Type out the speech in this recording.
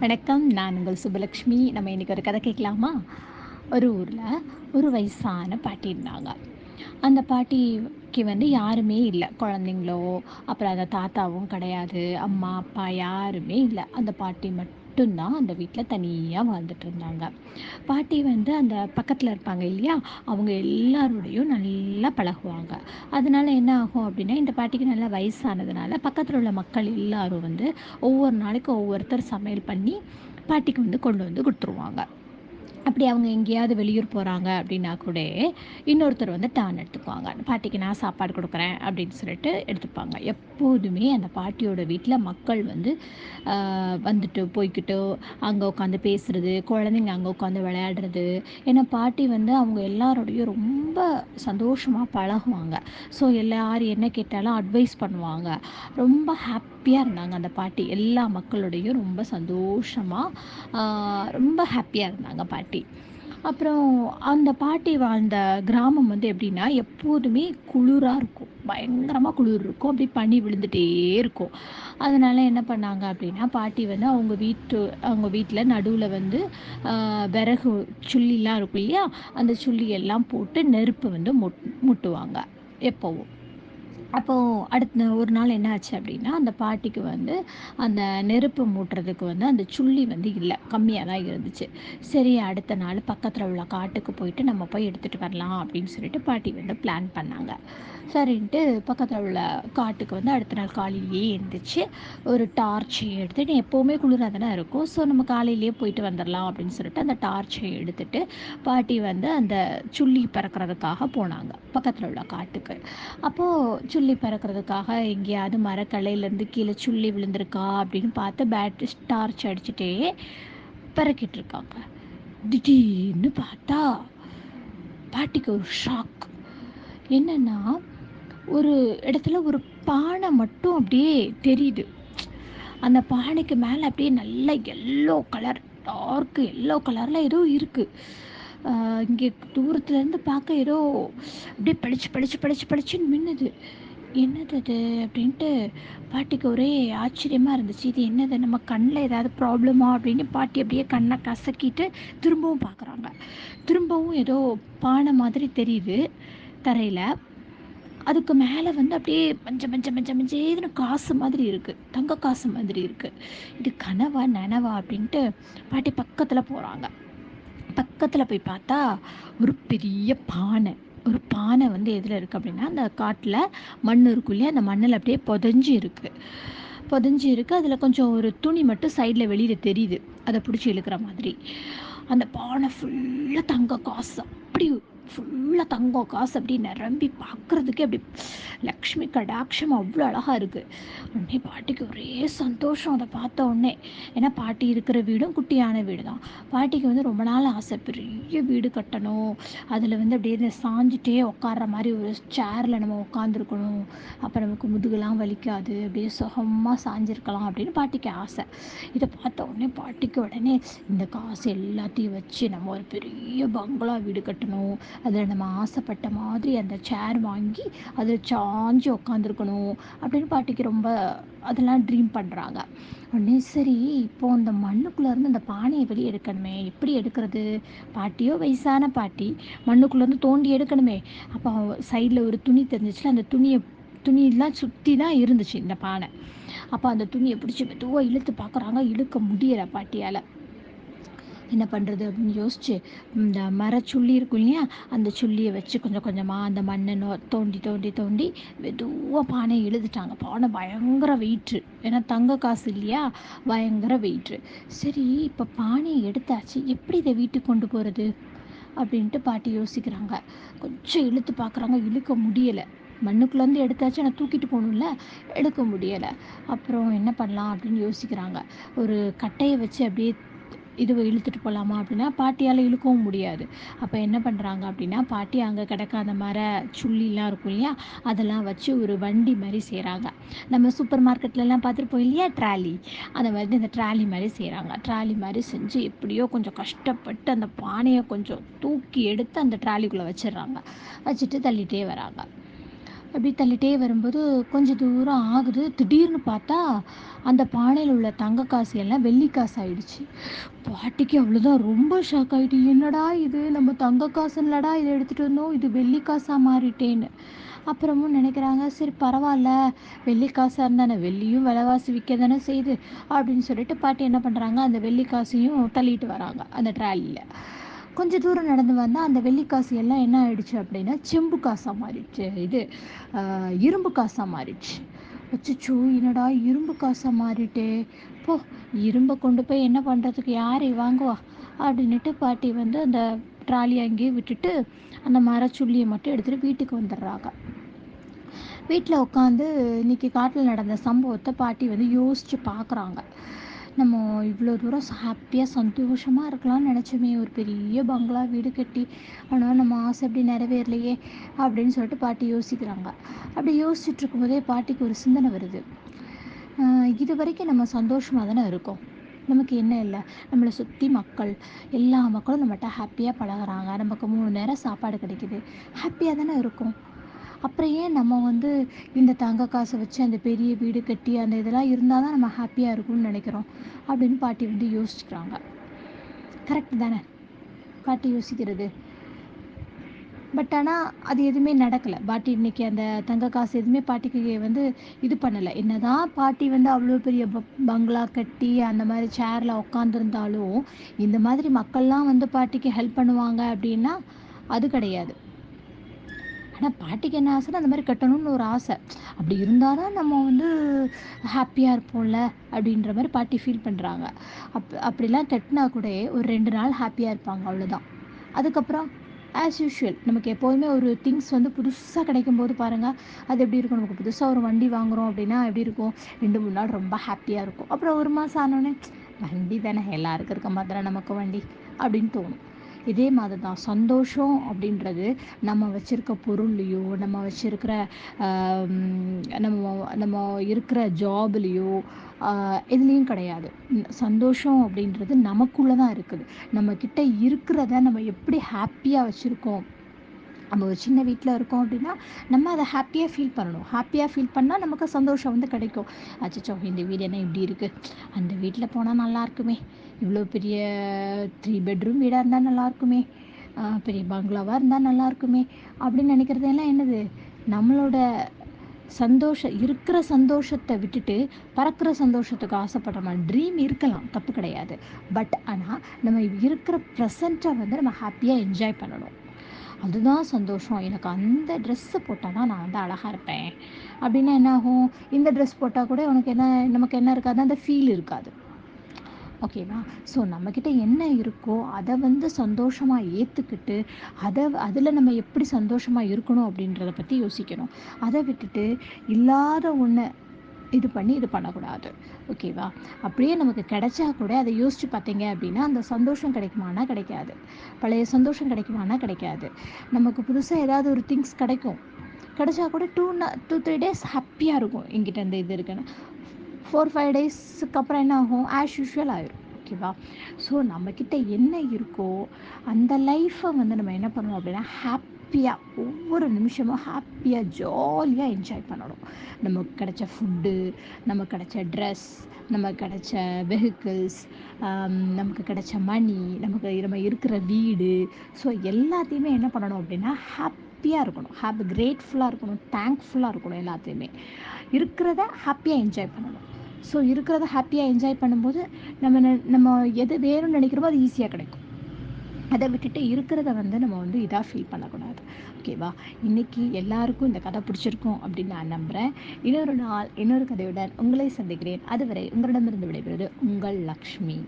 வணக்கம். நான் உங்கள் சுபலக்ஷ்மி நம்ம இன்றைக்கி ஒரு கதை கேட்கலாமா? ஒரு ஊரில் ஒரு வயசான பாட்டி இருந்தாங்க. அந்த பாட்டிக்கு வந்து யாருமே இல்லை. குழந்தைங்களோ அப்புறம் அந்த தாத்தாவும் கிடையாது. அம்மா அப்பா யாருமே இல்லை. அந்த பாட்டி மட்டும் மட்டும்தான் அந்த வீட்டில் தனியாக வாழ்ந்துட்டு இருந்தாங்க. பாட்டி வந்து அந்த பக்கத்தில் இருப்பாங்க இல்லையா? அவங்க எல்லாரோடையும் நல்லா பழகுவாங்க. அதனால என்ன ஆகும் அப்படின்னா இந்த பாட்டிக்கு நல்லா வயசானதுனால பக்கத்தில் உள்ள மக்கள் எல்லாரும் வந்து ஒவ்வொரு நாளைக்கு ஒவ்வொருத்தர் சமையல் பண்ணி பாட்டிக்கு வந்து கொண்டு வந்து கொடுத்துருவாங்க. அப்படி அவங்க எங்கேயாவது வெளியூர் போகிறாங்க அப்படின்னா கூட இன்னொருத்தர் வந்து டான் எடுத்துக்குவாங்க. பாட்டிக்கு நான் சாப்பாடு கொடுக்குறேன் அப்படின்னு சொல்லிட்டு எடுத்துப்பாங்க. எப்போதுமே அந்த பாட்டியோட வீட்டில் மக்கள் வந்து வந்துட்டு போய்க்கிட்டு அங்கே உட்காந்து பேசுறது குழந்தைங்க அங்கே உட்காந்து விளையாடுறது. ஏன்னா பாட்டி வந்து அவங்க எல்லாரோடையும் ரொம்ப சந்தோஷமாக பழகுவாங்க. ஸோ எல்லாரும் என்ன கேட்டாலும் அட்வைஸ் பண்ணுவாங்க. ரொம்ப ஹாப்பி ஹாப்பியாக இருந்தாங்க அந்த பாட்டி. எல்லா மக்களோடையும் ரொம்ப சந்தோஷமாக ரொம்ப ஹாப்பியாக இருந்தாங்க பாட்டி. அப்புறம் அந்த பாட்டி வாழ்ந்த கிராமம் வந்து எப்படின்னா எப்போதுமே குளிராக இருக்கும். பயங்கரமாக குளிர் இருக்கும். அப்படி பனி விழுந்துட்டே இருக்கும். அதனால் என்ன பண்ணாங்க அப்படின்னா பாட்டி வந்து அவங்க வீட்டு அவங்க வீட்டில் நடுவில் வந்து விறகு சுள்ளிலாம் இருக்கும் இல்லையா? அந்த சுள்ளி எல்லாம் போட்டு நெருப்பு வந்து முட் முட்டுவாங்க எப்போவும். அப்போது அடுத்த ஒரு நாள் என்ன ஆச்சு அப்படின்னா அந்த பாட்டிக்கு வந்து அந்த நெருப்பு மூட்டுறதுக்கு வந்து அந்த சுள்ளி வந்து இல்லை கம்மியாக தான் இருந்துச்சு. சரி அடுத்த நாள் பக்கத்தில் உள்ள காட்டுக்கு போயிட்டு நம்ம போய் எடுத்துகிட்டு வரலாம் அப்படின்னு சொல்லிட்டு பாட்டி வந்து பிளான் பண்ணாங்க. சரின்ட்டு பக்கத்தில் உள்ள காட்டுக்கு வந்து அடுத்த நாள் காலையிலேயே எழுந்திரிச்சு ஒரு டார்ச்சை எடுத்துட்டு எப்போவுமே குளிராக தானே இருக்கும். ஸோ நம்ம காலையிலேயே போயிட்டு வந்துடலாம் அப்படின்னு சொல்லிட்டு அந்த டார்ச்சை எடுத்துட்டு பாட்டி வந்து அந்த சுள்ளி பறக்கிறதுக்காக போனாங்க பக்கத்தில் உள்ள காட்டுக்கு. அப்போது சுள்ளி பறக்கிறதுக்காக எங்கேயாவது மரக்கலையிலேருந்து கீழே சுள்ளி விழுந்திருக்கா அப்படின்னு பார்த்து பேட் டார்ச் அடிச்சுட்டே பறக்கிட்டு இருக்காங்க திடீர்னு பார்த்தா பாட்டிக்கு ஒரு ஷாக் என்னன்னா ஒரு இடத்துல ஒரு பானை மட்டும் அப்படியே தெரியுது. அந்த பானைக்கு மேலே அப்படியே நல்ல எல்லோ கலர் டார்க் எல்லோ கலரில் ஏதோ இருக்குது இங்கே தூரத்துலேருந்து பார்க்க ஏதோ அப்படியே படிச்சு படிச்சு படிச்சு படிச்சுன்னு மின்னுது. என்னது இது? அப்படின்ட்டு பாட்டிக்கு ஒரே ஆச்சரியமாக இருந்துச்சு. இது என்னது? நம்ம கண்ணில் ஏதாவது ப்ராப்ளமா அப்படின்னு பாட்டி அப்படியே கண்ணை கசக்கிட்டு திரும்பவும் பார்க்குறாங்க திரும்பவும் ஏதோ பானை மாதிரி தெரியுது தரையில். அதுக்கு மேலே வந்து அப்படியே மஞ்ச மஞ்ச மஞ்ச மஞ்சேதுன்னு காசு மாதிரி இருக்குது தங்க காசு மாதிரி இருக்குது இது கனவா நனவா? அப்படின்ட்டு பாட்டி பக்கத்தில் போகிறாங்க பக்கத்தில் போய் பார்த்தா ஒரு பெரிய பானை. ஒரு பானை வந்து எதில் இருக்குது அப்படின்னா அந்த காட்டில் மண் இருக்கும் இல்லையா? அந்த மண்ணில் அப்படியே புதஞ்சி இருக்குது புதஞ்சி இருக்குது அதில் கொஞ்சம் ஒரு துணி மட்டும் சைடில் வெளியில் தெரியுது. அதை பிடிச்சி இழுக்கிற மாதிரி. அந்த பானை ஃபுல்லாக தங்க காசு. அப்படி ஃபுல்லாக தங்கம் காசு அப்படி நிரம்பி பார்க்குறதுக்கே அப்படி லக்ஷ்மி கடாட்சம் அவ்வளோ அழகாக இருக்குது உடனே பாட்டிக்கு ஒரே சந்தோஷம். அதை பார்த்த உடனே ஏன்னா பாட்டி இருக்கிற வீடும் குட்டியான வீடு தான் பாட்டிக்கு வந்து ரொம்ப நாள் ஆசை பெரிய வீடு கட்டணும். அதில் வந்து அப்படியே சாஞ்சிட்டே உட்கார்ற மாதிரி ஒரு சேரில் நம்ம உட்காந்துருக்கணும் அப்போ நமக்கு முதுகெல்லாம் வலிக்காது. அப்படியே சுகமாக சாஞ்சிருக்கலாம் அப்படின்னு பாட்டிக்கு ஆசை. இதை பார்த்த உடனே பாட்டிக்கு உடனே இந்த காசு எல்லாத்தையும் வச்சு நம்ம ஒரு பெரிய பங்களா வீடு கட்டணும். அதில் நம்ம ஆசைப்பட்ட மாதிரி அந்த சேர் வாங்கி அதில் சாஞ்சு உட்காந்துருக்கணும் அப்படின்னு பாட்டிக்கு ரொம்ப அதெல்லாம் ட்ரீம் பண்ணுறாங்க உடனே சரி இப்போ அந்த மண்ணுக்குள்ளேருந்து அந்த பானையை வெளியே எடுக்கணுமே எப்படி எடுக்கிறது? பாட்டியோ வயசான பாட்டி மண்ணுக்குள்ளேருந்து தோண்டி எடுக்கணுமே. அப்போ சைடில் ஒரு துணி தெரிஞ்சிச்சுல அந்த துணியை துணியெல்லாம் சுற்றி தான் இருந்துச்சு இந்த பானை. அப்போ அந்த துணியை பிடிச்சி மெதுவாக இழுத்து பார்க்குறாங்க இழுக்க முடியலை பாட்டியால். என்ன பண்ணுறது அப்படின்னு யோசிச்சு இந்த மரச்சுள்ளி இருக்கும் இல்லையா அந்த சுள்ளியை வச்சு கொஞ்சம் கொஞ்சமாக அந்த மண்ணை நோ தோண்டி தோண்டி தோண்டி மெதுவாக பானையை எழுதிட்டாங்க பானை பயங்கர வெயிட்ரு ஏன்னா தங்க காசு இல்லையா பயங்கர வெயிட்ரு சரி இப்போ பானையை எடுத்தாச்சு எப்படி இதை வீட்டுக்கு கொண்டு போகிறது அப்படின்ட்டு பாட்டி யோசிக்கிறாங்க. கொஞ்சம் இழுத்து பார்க்குறாங்க இழுக்க முடியலை. மண்ணுக்குள்ளேருந்து எடுத்தாச்சு ஆனால் தூக்கிட்டு போகணும்ல எடுக்க முடியலை. அப்புறம் என்ன பண்ணலாம் அப்படின்னு யோசிக்கிறாங்க. ஒரு கட்டையை வச்சு அப்படியே இதுவை இழுத்துட்டு போகலாமா அப்படின்னா பாட்டியால் இழுக்கவும் முடியாது. அப்போ என்ன பண்ணுறாங்க அப்படின்னா பாட்டி அங்கே கிடக்காத மர சுள்ளிலாம் இருக்கும் இல்லையா? அதெல்லாம் வச்சு ஒரு வண்டி மாதிரி செய்கிறாங்க நம்ம சூப்பர் மார்க்கெட்லலாம் பார்த்துருப்போம் இல்லையா? ட்ராலி. அந்த மாதிரி அந்த ட்ராலி மாதிரி செய்கிறாங்க ட்ராலி மாதிரி செஞ்சு எப்படியோ கொஞ்சம் கஷ்டப்பட்டு அந்த பானையை கொஞ்சம் தூக்கி எடுத்து அந்த ட்ராலிக்குள்ளே வச்சிடுறாங்க. வச்சுட்டு தள்ளிட்டே வராங்க. அப்படி தள்ளிட்டே வரும்போது கொஞ்சம் தூரம் ஆகுது. திடீர்னு பார்த்தா அந்த பானையில் உள்ள தங்க காசு எல்லாம் வெள்ளி காசு ஆயிடுச்சு. பாட்டிக்கு அவ்வளோதான் ரொம்ப ஷாக் ஆகிட்டு என்னடா இது? நம்ம தங்க காசுலடா இதை எடுத்துகிட்டு வந்தோம். இது வெள்ளி காசாக மாறிட்டேன்னு. அப்புறமும் நினைக்கிறாங்க சரி பரவாயில்ல. வெள்ளி காசாக இருந்தானே வெள்ளியும் விலைவாசி விற்க தானே செய்யுது அப்படின்னு சொல்லிட்டு பாட்டி என்ன பண்ணுறாங்க அந்த வெள்ளி காசையும் தள்ளிட்டு வராங்க அந்த ட்ராலியில் கொஞ்சம் தூரம் நடந்து வந்தால் அந்த வெள்ளி காசு எல்லாம் என்ன ஆயிடுச்சு அப்படின்னா செம்பு காசாக மாறிடுச்சு. இது இரும்பு காசாக மாறிடுச்சு. அச்சச்சோ என்னடா இரும்பு காசாக மாறிட்டே. போ இரும்பை கொண்டு போய் என்ன பண்ணுறதுக்கு யாரை வாங்குவா? அப்படின்னுட்டு பாட்டி வந்து அந்த ட்ராலி அங்கேயே விட்டுட்டு அந்த மரச்சுள்ளியை மட்டும் எடுத்துகிட்டு வீட்டுக்கு வந்துடுறாங்க. வீட்டில் உட்காந்து இன்னைக்கு காட்டில் நடந்த சம்பவத்தை பாட்டி வந்து யோசித்து பார்க்குறாங்க. நம்ம இவ்வளோ தூரம் ஹாப்பியாக சந்தோஷமாக இருக்கலாம்னு நினச்சோமே ஒரு பெரிய பங்களா வீடு கட்டி ஆனால் நம்ம ஆசை அப்படி நிறைவேறலையே அப்படின்னு சொல்லிட்டு பாட்டி யோசிக்கிறாங்க. அப்படி யோசிச்சுட்டு இருக்கும்போதே பாட்டிக்கு ஒரு சிந்தனை வருது. இது வரைக்கும் நம்ம சந்தோஷமாக தானே இருக்கோம். நமக்கு என்ன இல்லை? நம்மளை சுற்றி மக்கள் எல்லா மக்களும் நம்மகிட்ட ஹாப்பியாக பழகுறாங்க. நமக்கு மூணு நேரம் சாப்பாடு கிடைக்குது. ஹாப்பியாக தானே இருக்கும். அப்புறம் ஏன் நம்ம வந்து இந்த தங்க காசை வச்சு அந்த பெரிய வீடு கட்டி அந்த இதெல்லாம் இருந்தால் தான் நம்ம ஹாப்பியாக இருக்கும்னு நினைக்கிறோம் அப்படின்னு பாட்டி வந்து யோசிச்சுக்கிறாங்க. கரெக்ட் தானே? பாட்டி யோசிக்கிறது. பட் ஆனால் அது எதுவுமே நடக்கலை. பாட்டி இன்னைக்கு அந்த தங்க காசு எதுவுமே பாட்டிக்கு வந்து இது பண்ணலை. என்னதான் பாட்டி வந்து அவ்வளோ பெரிய ப- பங்களா கட்டி அந்த மாதிரி சேரில் உட்காந்துருந்தாலும் இந்த மாதிரி மக்கள்லாம் வந்து பாட்டிக்கு ஹெல்ப் பண்ணுவாங்க அப்படின்னா அது கிடையாது. ஆனால் பாட்டிக்கு என்ன ஆசைன்னா அந்த மாதிரி கட்டணும்னு ஒரு ஆசை. அப்படி இருந்தால் தான் நம்ம வந்து ஹாப்பியாக இருப்போம்ல அப்படின்ற மாதிரி பாட்டி ஃபீல் பண்ணுறாங்க அப் அப்படிலாம் கட்டினா கூட ஒரு ரெண்டு நாள் ஹாப்பியாக இருப்பாங்க அவ்வளோதான் அதுக்கப்புறம் ஆஸ் யூஷுவல் நமக்கு எப்போதுமே ஒரு திங்ஸ் வந்து புதுசாக கிடைக்கும் போது பாருங்கள் அது எப்படி இருக்கும்? நமக்கு புதுசாக ஒரு வண்டி வாங்குகிறோம் அப்படின்னா எப்படி இருக்கும்? ரெண்டு மூணு நாள் ரொம்ப ஹாப்பியாக இருக்கும். அப்புறம் ஒரு மாதம் ஆனோடனே வண்டி தானே எல்லாருக்கும் இருக்க மாதிரி நமக்கு வண்டி அப்படின்னு தோணும். இதே மாதிரி தான் சந்தோஷம் அப்படின்றது நம்ம வச்சிருக்க பொருள்லையோ நம்ம வச்சிருக்கிற நம்ம நம்ம இருக்கிற ஜாப்லேயோ இதுலேயும் கிடையாது. சந்தோஷம் அப்படின்றது நமக்குள்ளே தான் இருக்குது நம்மக்கிட்ட இருக்கிறத நம்ம எப்படி ஹாப்பியாக வச்சுருக்கோம் நம்ம ஒரு சின்ன வீட்டில் இருக்கோம் அப்படின்னா நம்ம அதை ஹாப்பியாக ஃபீல் பண்ணணும். ஹாப்பியாக ஃபீல் பண்ணால் நமக்கு சந்தோஷம் வந்து கிடைக்கும். அச்சச்சோ இந்த வீடு என்ன இப்படி இருக்குது அந்த வீட்டில் போனால் நல்லா இருக்குமே. இவ்வளோ பெரிய த்ரீ பெட்ரூம் வீடாக இருந்தால் நல்லா இருக்குமே. பெரிய பங்களாவாக இருந்தால் நல்லா இருக்குமே. அப்படின்னு நினைக்கிறதெல்லாம் என்னது? நம்மளோட சந்தோஷம் இருக்கிற சந்தோஷத்தை விட்டுட்டு பறக்கிற சந்தோஷத்துக்கு ஆசைப்படுறோமா ட்ரீம் இருக்கலாம். தப்பு கிடையாது. பட் ஆனால் நம்ம இருக்கிற ப்ரெசண்ட்டை வந்து நம்ம ஹாப்பியாக என்ஜாய் பண்ணணும். அதுதான் சந்தோஷம். எனக்கு அந்த ட்ரெஸ்ஸு போட்டால் தான் நான் வந்து அழகாக இருப்பேன். அப்படின்னா என்ன ஆகும் இந்த ட்ரெஸ் போட்டால் கூட உனக்கு என்ன நமக்கு என்ன இருக்காது அந்த ஃபீல் இருக்காது. ஓகேவா ஸோ நம்மக்கிட்ட என்ன இருக்கோ அதை வந்து சந்தோஷமாக ஏற்றுக்கிட்டு அதை அதில் நம்ம எப்படி சந்தோஷமாக இருக்கணும் அப்படின்றத பற்றி யோசிக்கணும். அதை விட்டுட்டு இல்லாத ஒன்று இது பண்ணி இது பண்ணக்கூடாது. ஓகேவா? அப்படியே நமக்கு கிடைச்சா கூட அதை யோசிச்சு பார்த்தீங்க அப்படின்னா அந்த சந்தோஷம் கிடைக்குமானா கிடைக்காது. பழைய சந்தோஷம் கிடைக்குமானா கிடைக்காது. நமக்கு புதுசாக ஏதாவது ஒரு திங்ஸ் கிடைக்கும். கிடைச்சா கூட டூ டூ த்ரீ டேஸ் ஹாப்பியாக இருக்கும் எங்கிட்ட இந்த இது இருக்குன்னு. ஃபோர் ஃபைவ் டேஸ்க்கு அப்புறம் என்ன ஆகும்? ஆஸ் யூஷுவல் ஆயிரும். ஓகேவா? ஸோ நம்மக்கிட்ட என்ன இருக்கோ அந்த லைஃப்பை வந்து நம்ம என்ன பண்ணுவோம் அப்படின்னா ஹாப்பி ஹாப்பியாக ஒவ்வொரு நிமிஷமும் ஹாப்பியாக ஜாலியாக என்ஜாய் பண்ணணும். நமக்கு கிடைச்ச ஃபுட்டு நமக்கு கிடைச்ச ட்ரெஸ் நமக்கு கிடைச்ச வெஹிக்கிள்ஸ் நமக்கு கிடைச்ச மணி நமக்கு நம்ம இருக்கிற வீடு. ஸோ எல்லாத்தையுமே என்ன பண்ணணும் அப்படின்னா ஹாப்பியாக இருக்கணும். ஹாப்பி கிரேட்ஃபுல்லாக இருக்கணும் தேங்க்ஃபுல்லாக இருக்கணும் எல்லாத்தையுமே. இருக்கிறத ஹாப்பியாக என்ஜாய் பண்ணணும். ஸோ இருக்கிறத ஹாப்பியாக என்ஜாய் பண்ணும்போது நம்ம நெ- நம்ம எது வேணும்னு நினைக்கிறோமோ அது ஈஸியாக கிடைக்கும். அதை விட்டுட்டு இருக்கிறத வந்து நம்ம வந்து இதாக ஃபீல் பண்ணக்கூடாது. ஓகேவா இன்னைக்கு எல்லாருக்கும் இந்த கதை பிடிச்சிருக்கும் அப்படின்னு நான் நம்புகிறேன் இன்னொரு நாள் இன்னொரு கதையுடன் உங்களை சந்திக்கிறேன். அதுவரை உங்களிடமிருந்து விடைபெறுவது உங்கள் லக்ஷ்மி.